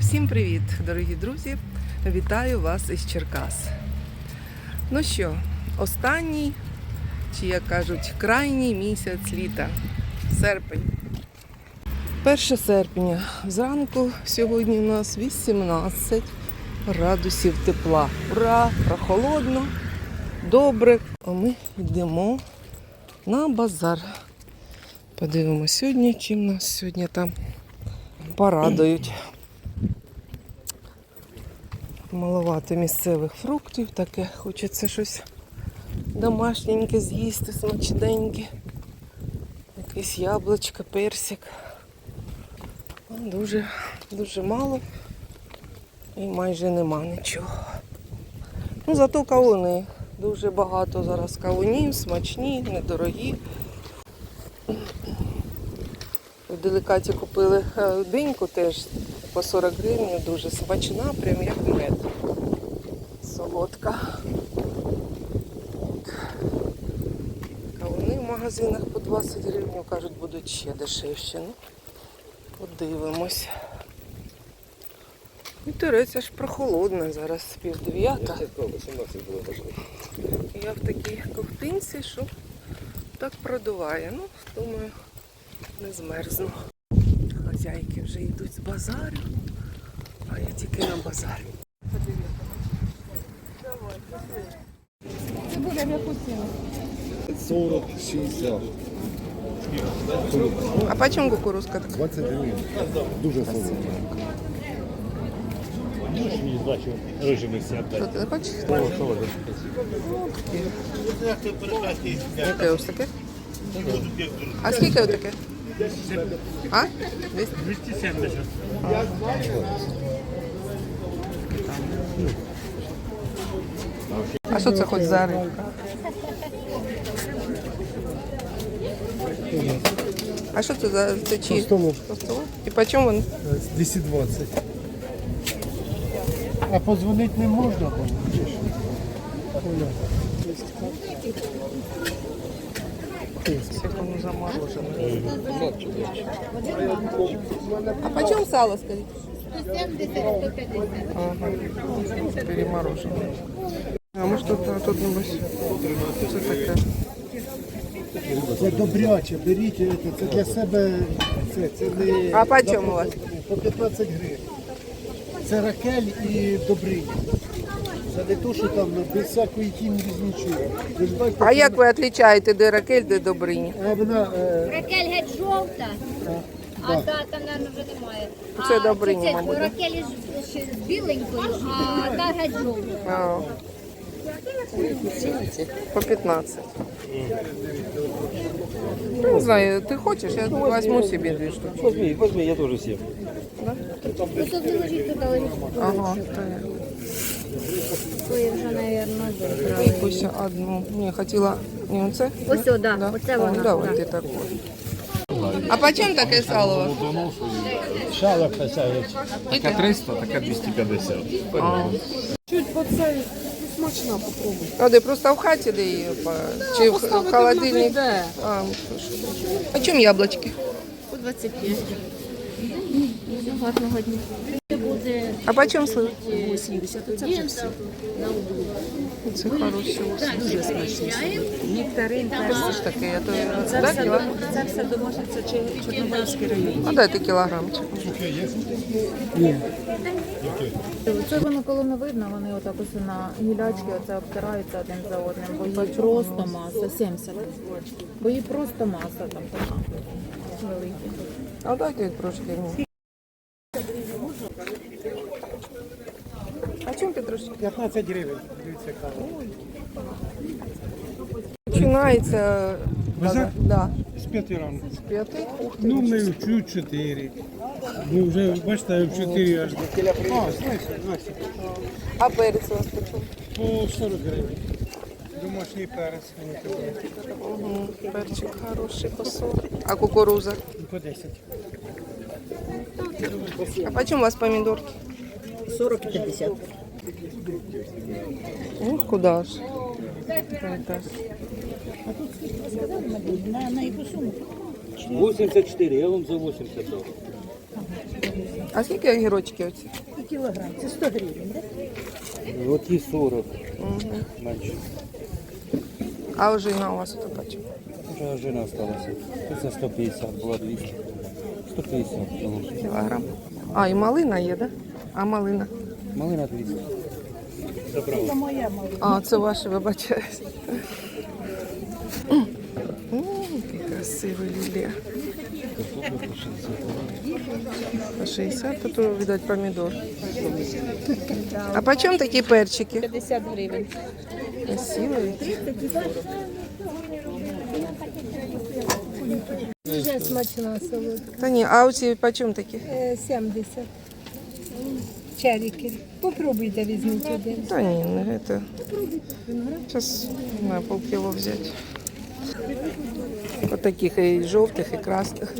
Всім привіт, дорогі друзі! Вітаю вас із Черкас. Ну що, останній, чи як кажуть, крайній місяць літа серпень. 1 серпня. Зранку сьогодні у нас 18 градусів тепла. Ура! Прохолодно, добре. А ми йдемо на базар. Подивимось сьогодні, чим нас сьогодні там порадують. Маловато місцевих фруктів, таке хочеться щось домашненьке з'їсти, смачненьке. Якесь яблучко, персик. Ну, Дуже, дуже мало і майже нема нічого. Ну, зато кавуни. Дуже багато зараз кавунів, смачні, недорогі. В деликаті купили е, диньку теж по 40 гривень, дуже смачна, прям як мед. Солодка. От. Кавуни в магазинах по 20 гривень, кажуть, будуть ще дешевші. Ну, подивимось. І Тереться ж прохолодно, зараз пів дев'ята. Я в такій ковтинці, що так продуває. Ну, думаю, не змерзну. Хазяйки вже йдуть з базарю, а я тільки на базарі. Цибуля в яку ціну? 40, 60, А по чому кукурузка така? 20 гривень. Дуже солодко. Можешь не бачу рыжими Що сяти. ти не хочеш? Яке ось таке? А скільки ось таке? А? 200? 270. А що це хоч за рибка? А що це за це чиї? Простому. Простолу? І по чому він? 220. А позвонити не можна? Всіх А по чому сало, скажіть? 170-150. Ага. Переморожене. А може тут, а тут небось, це таке. Це добряче, беріть, це, це для себе, це, це не... А по чому у вас? По 15 гривень. Це ракель і добриня. Це не то, що там без всякої хімії, без нічого. Ви ж бачите, А як ви відрізняєте, де ракель, де добрині? а вона е, Ракель геть жовта, а да. та там, мабуть, вже немає. Це А Добриня, це- мабуть, да? Ракель з- ще з біленькою, а та геть жовта. А. По 15. Ну, Не знаю, ти хочеш, я возьму собі дві штуки. Возьми, возьми, я тоже съем. Просто не лежить туди лежить. Ага, то я. Я вже, мабуть, Якусь одну. Ні, хотіла. Ні, оце? Ось, о, да, оце вона. давайте таку. А по чому таке сало? Шала красавец. Така 300, така 250. А де просто в хаті де її? по- Чи в, холодильник? А, ну, а чому яблучки? По 25. Гарного дня. Буде А по чому 80. Це вже все. На углу. Це хороші. Дуже смачні. Нектарин, таке? Я то це да, все, кіло? це все домашнє, це Чер- Чорнобильський район. А дайте кілограмчик. Це воно коли не видно, вони отак ось на гілячки оце обтираються один за одним, бо її просто маса, 70. Бо її просто маса там така велика. А дайте трошки. ну. А чому петрушки? 15 гривень. Дивіться, яка. Починається Базар? да, З п'яти ранку. з п'яти. Ух ти. Ну, ми вчу чотири. Ми вже, бачите, в чотири аж до. А, знаєте, А перець у вас по чому? по 40 гривень. Домашній перець, мені. Угу. Перчик хороший по 40. А кукуруза? По 10. А по чому у вас помідорки? 40 і 50. Ну, куда ж? Это. На, на яку суму? 84, я вам за 80 дав. А скільки огірочки оці? Кілограм, це 100 гривень, так? Вот и 40. Угу. Менше. А ожина у вас тут бачу. Вже жена осталася. Це 150, була 200. 150. Кілограм. А, і малина є, так? Да? А малина? Малина 200. Добро. А, це ваше, вибачаюсь. М, Який красивий лілія. По 60, тут, видать, помідор. А по чому такі перчики? 50 гривень. Красиві. Дуже смачна солодка. Та ні, а оці по чому такі? Е, 70. Черіки. Попробуйте, візьміть один. Та ні, не це. Зараз на полкіло взяти. От таких і жовтих, і красних.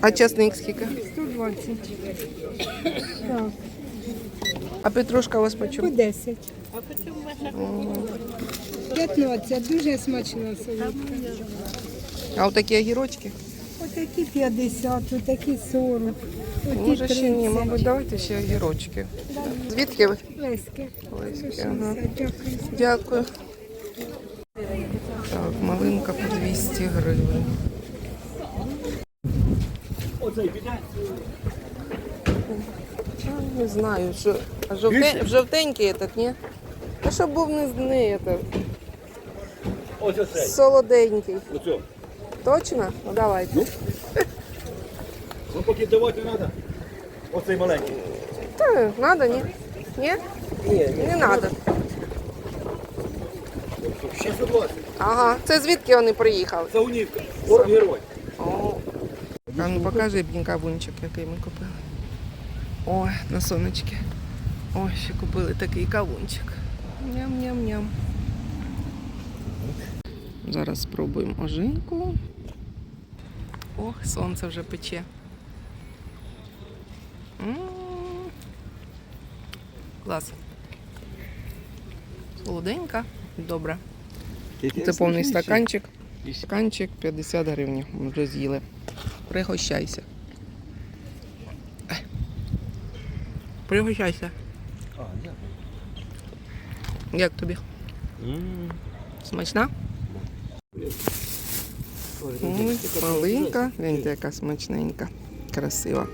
А часник скільки? 120. А петрушка у вас по По чому? 10. 15. Дуже смачна солодка. А от такі огірочки? Отакі 50, отакі 40. Оті Може ще ні, 30. мабуть, давайте ще огірочки. Звідки ви? Леськи. Леськи, ага. Дякую. Дякую. Так, малинка по 200 гривень. А, Не знаю, що. А жовте... жовтенький этот, ні? А щоб був не, не этот, Ось оцей. солоденький. Оцю. Точно? Ну давайте. Ну поки давати не треба. Оцей маленький. Та, надо, ні? Ні? Ні, Не надо. 620. Ага. Це звідки вони приїхали? Це унівка. О, герой. О. А ну покажи мені кавунчик, який ми купили. Ой, на сонечки. Ой, ще купили такий кавунчик. Ням-ням-ням. Зараз спробуємо ожинку. Ох, сонце вже пече. М. Клас. Солоденька, добре. Це повний стаканчик. Стаканчик 50 гривень. Ми вже з'їли. Пригощайся. Пригощайся. Як тобі? Смачна? Ой, маленька. Гляньте, яка смачненька. Красива.